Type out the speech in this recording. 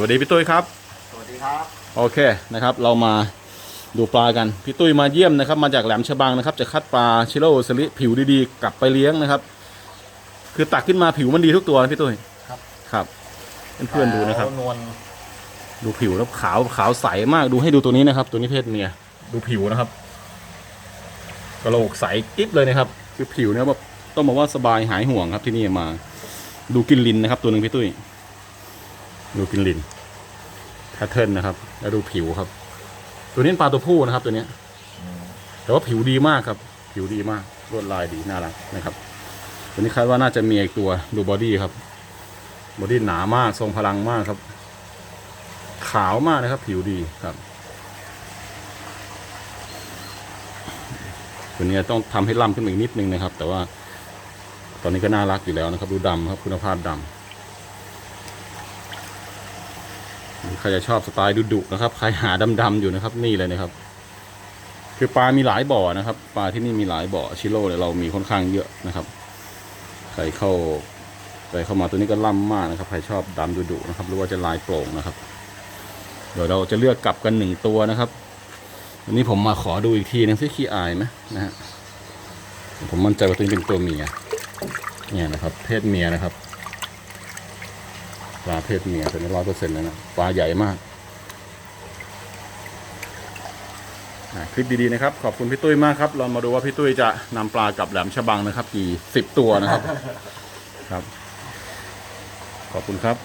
วัสดีพี่ตุ้ยครับ สวัสดีครับ โอเคนะครับ เรามาดูปลากันพี่ตุ้ยมาเยี่ยมนะครับ มาจากแหลมฉบังนะครับ จะคัดปลาชิโร่สลิผิวดีๆ กลับไปเลี้ยงนะครับ คือตักขึ้นมาผิวมันดีทุกตัวนะพี่ตุ้ยครับครับเพื่อนๆดูนะครับขาวนวลดูผิวแล้วขาวขาวใสมากดูให้ดูตัวนี้นะครับ ตัวนี้เพศเมียดูผิวนะครับกระโหลกใสกิ๊บเลยนะครับ คือผิวเนี่ยแบบต้องบอกว่าสบายหายห่วงครับที่นี่มา ดูกินลินนะครับ ตัวหนึ่งพี่ตุ้ย ดูกินลินแพทเทิร์นนะครับ แล้วดูผิวครับ ตัวนี้ปลาตัวผู้นะครับ ตัวนี้แต่ว่าผิวดีมากครับ ผิวดีมากลวดลายดีน่ารักนะครับ ตัวนี้คาดว่าน่าจะมีอีกตัวดูบอดี้ครับบอดี้หนามากทรงพลังมากครับ ขาวมากนะครับ ผิวดีครับตัวนี้ต้องทำให้ล่ำขึ้นมาอีกนิดนึงนะครับ แต่ว่าตอนนี้ก็น่ารักอยู่แล้วนะครับ ดูดำครับ คุณภาพดำหรือ ใครจะชอบสไตล์ดุๆนะครับ ใครหาดำๆอยู่นะครับ นี่เลยนะครับ คือปลามีหลายบ่อนะครับ ปลาที่นี่มีหลายบ่อชิโร่เนี่ยเรามีค่อนข้างเยอะนะครับ ใครเข้าใครเข้ามาตัวนี้ก็ล่ำมากนะครับ ใครชอบดำดุๆนะครับ หรือว่าจะลายโปร่งนะครับ เดี๋ยวเราจะเลือกกลับกันหนึ่งตัวนะครับวันนี้ผมมาขอดูอีกทีนึงซิขี้อายไหมนะฮะผมมั่นใจว่าตัวนี้เป็นตัวเมียเนี่ยนะครับ เพศเมียนะครับ ปลาเพศเมียเป็นร้อยเปอร์เซ็นต์เลยนะปลาใหญ่มากคลิปดีๆนะครับ ขอบคุณพี่ตุ้ยมากครับ เรามาดูว่าพี่ตุ้ยจะนำปลากับแหลมฉบังนะครับ กี่สิบตัวนะครับ ครับ ขอบคุณครับ